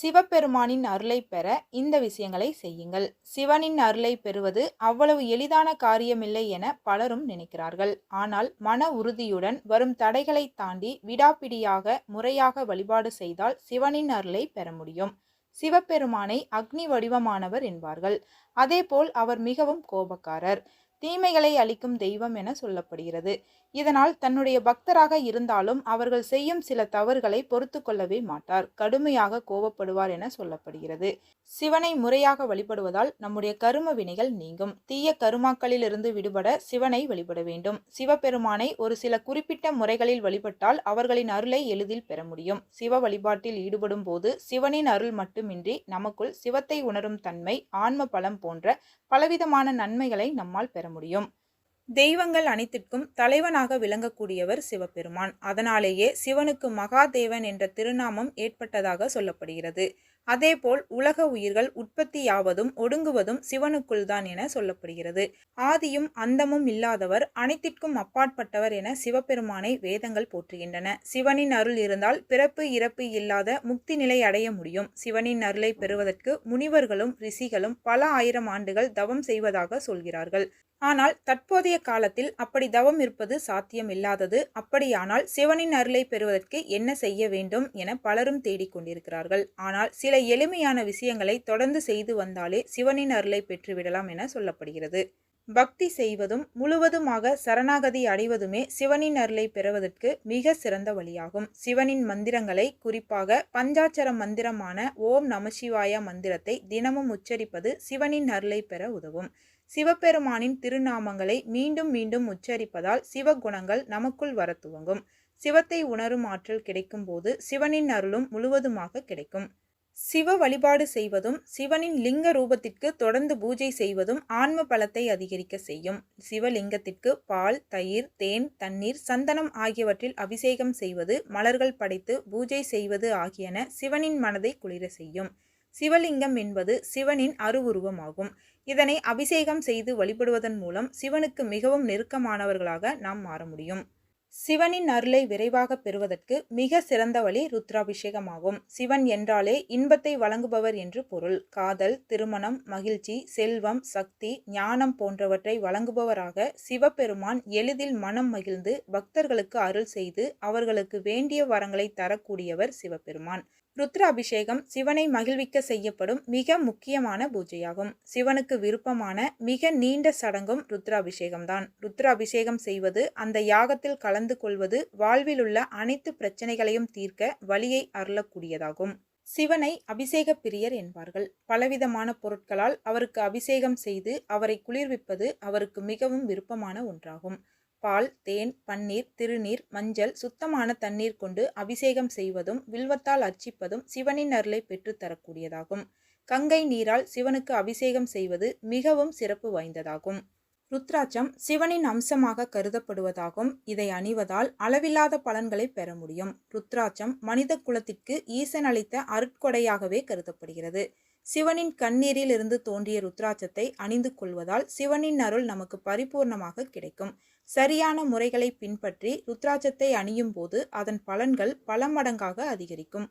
சிவபெருமானின் அருளை பெற இந்த விஷயங்களை செய்யுங்கள். சிவனின் அருளை பெறுவது அவ்வளவு எளிதான காரியமில்லை என பலரும் நினைக்கிறார்கள். ஆனால் மன உறுதியுடன் வரும் தடைகளை தாண்டி விடாப்பிடியாக முறையாக வழிபாடு செய்தால் சிவனின் அருளை பெற முடியும். சிவபெருமானை அக்னி வடிவமானவர் என்பார்கள். அதேபோல் அவர் மிகவும் கோபக்காரர். தீமைகளை அளிக்கும் தெய்வம் என சொல்லப்படுகிறது. இதனால் தன்னுடைய பக்தராக இருந்தாலும் அவர்கள் செய்யும் சில தவறுகளை பொறுத்து கொள்ளவே மாட்டார். கடுமையாக கோபப்படுவார் என சொல்லப்படுகிறது. சிவனை முறையாக வழிபடுவதால் நம்முடைய கரும வினைகள் நீங்கும். தீய கருமாக்களிலிருந்து விடுபட சிவனை வழிபட வேண்டும். சிவபெருமானை ஒரு சில குறிப்பிட்ட முறைகளில் வழிபட்டால் அவர்களின் அருளை எளிதில் பெற முடியும். சிவ வழிபாட்டில் ஈடுபடும் போது சிவனின் அருள் மட்டுமின்றி நமக்குள் சிவத்தை உணரும் தன்மை ஆன்ம பலம் போன்ற பலவிதமான நன்மைகளை நம்மால் பெற முடியும். தெய்வங்கள் அனைத்திற்கும் தலைவனாக விளங்கக்கூடியவர் சிவபெருமான். அதனாலேயே சிவனுக்கு மகாதேவன் என்ற திருநாமம் ஏற்பட்டதாக சொல்லப்படுகிறது. அதேபோல் உலக உயிர்கள் உற்பத்தியாவதும் ஒடுங்குவதும் சிவனுக்குள் தான் என சொல்லப்படுகிறது. ஆதியும் அந்தமும் இல்லாதவர் அனைத்திற்கும் அப்பாற்பட்டவர் என சிவபெருமானை வேதங்கள் போற்றுகின்றன. சிவனின் அருள் இருந்தால் பிறப்பு இறப்பு இல்லாத முக்தி நிலை அடைய முடியும். சிவனின் அருளை பெறுவதற்கு முனிவர்களும் ரிஷிகளும் பல ஆயிரம் ஆண்டுகள் தவம் செய்வதாக சொல்கிறார்கள். ஆனால் தற்போதைய காலத்தில் அப்படி தவம் இருப்பது சாத்தியம் இல்லாதது அப்படியானால் சிவனின் அருளை பெறுவதற்கு என்ன செய்ய வேண்டும் என பலரும் தேடிக்கொண்டிருக்கிறார்கள். ஆனால் சில எளிமையான விஷயங்களை தொடர்ந்து செய்து வந்தாலே சிவனின் அருளை பெற்றுவிடலாம் என சொல்லப்படுகிறது. பக்தி செய்வதும் முழுவதுமாக சரணாகதி அடைவதுமே சிவனின் அருளை பெறுவதற்கு மிக சிறந்த வழியாகும். சிவனின் மந்திரங்களை குறிப்பாக பஞ்சாட்சர மந்திரமான ஓம் நமசிவாய மந்திரத்தை தினமும் உச்சரிப்பது சிவனின் அருளை பெற உதவும். சிவபெருமானின் திருநாமங்களை மீண்டும் மீண்டும் உச்சரிப்பதால் சிவகுணங்கள் நமக்குள் வர துவங்கும். சிவத்தை உணரும் ஆற்றல் கிடைக்கும் போது சிவனின் அருளும் முழுவதுமாக கிடைக்கும். சிவ வழிபாடு செய்வதும் சிவனின் லிங்க ரூபத்திற்கு தொடர்ந்து பூஜை செய்வதும் ஆன்ம பலத்தை அதிகரிக்க செய்யும். சிவலிங்கத்திற்கு பால் தயிர் தேன் தண்ணீர் சந்தனம் ஆகியவற்றில் அபிஷேகம் செய்வது மலர்கள் படைத்து பூஜை செய்வது ஆகியன சிவனின் மனதை குளிர செய்யும். சிவலிங்கம் என்பது சிவனின் அருவுருவமாகும். இதனை அபிஷேகம் செய்து வழிபடுவதன் மூலம் சிவனுக்கு மிகவும் நெருக்கமானவர்களாக நாம் மாற முடியும். சிவனின் அருளை விரைவாக பெறுவதற்கு மிக சிறந்த வழி ருத்ராபிஷேகமாகும். சிவன் என்றாலே இன்பத்தை வழங்குபவர் என்று பொருள். காதல் திருமணம் மகிழ்ச்சி செல்வம் சக்தி ஞானம் போன்றவற்றை வழங்குபவராக சிவபெருமான் எளிதில் மனம் மகிழ்ந்து பக்தர்களுக்கு அருள் செய்து அவர்களுக்கு வேண்டிய வரங்களை தரக்கூடியவர் சிவபெருமான். ருத்ர அபிஷேகம் சிவனை மகிழ்விக்க செய்யப்படும் மிக முக்கியமான பூஜையாகும். சிவனுக்கு விருப்பமான மிக நீண்ட சடங்கும் ருத்ராபிஷேகம்தான். ருத்ராபிஷேகம் செய்வது அந்த யாகத்தில் கலந்து கொள்வது வாழ்வில் உள்ள அனைத்து பிரச்சனைகளையும் தீர்க்க வழியை அருளக்கூடியதாகும். சிவனை அபிஷேக பிரியர் என்பார்கள். பலவிதமான பொருட்களால் அவருக்கு அபிஷேகம் செய்து அவரை குளிர்விப்பது அவருக்கு மிகவும் விருப்பமான ஒன்றாகும். பால் தேன் பன்னீர் திருநீர் மஞ்சள் சுத்தமான தண்ணீர் கொண்டு அபிஷேகம் செய்வதும் வில்வத்தால் அர்ச்சிப்பதும் சிவனின் அருளை பெற்றுத்தரக்கூடியதாகும் கங்கை நீரால் சிவனுக்கு அபிஷேகம் செய்வது மிகவும் சிறப்பு வாய்ந்ததாகும். ருத்ராட்சம் சிவனின் அம்சமாக கருதப்படுவதாகும். இதை அணிவதால் அளவில்லாத பலன்களை பெற முடியும். ருத்ராட்சம் மனித குலத்திற்கு ஈசன் அளித்த அருட்கொடையாகவே கருதப்படுகிறது. சிவனின் கண்ணீரில் இருந்து தோன்றிய ருத்ராட்சத்தை அணிந்து கொள்வதால் சிவனின் அருள் நமக்கு பரிபூர்ணமாக கிடைக்கும். சரியான முறைகளை பின்பற்றி ருத்ராட்சத்தை அணியும் போது அதன் பலன்கள் பல மடங்காக அதிகரிக்கும்.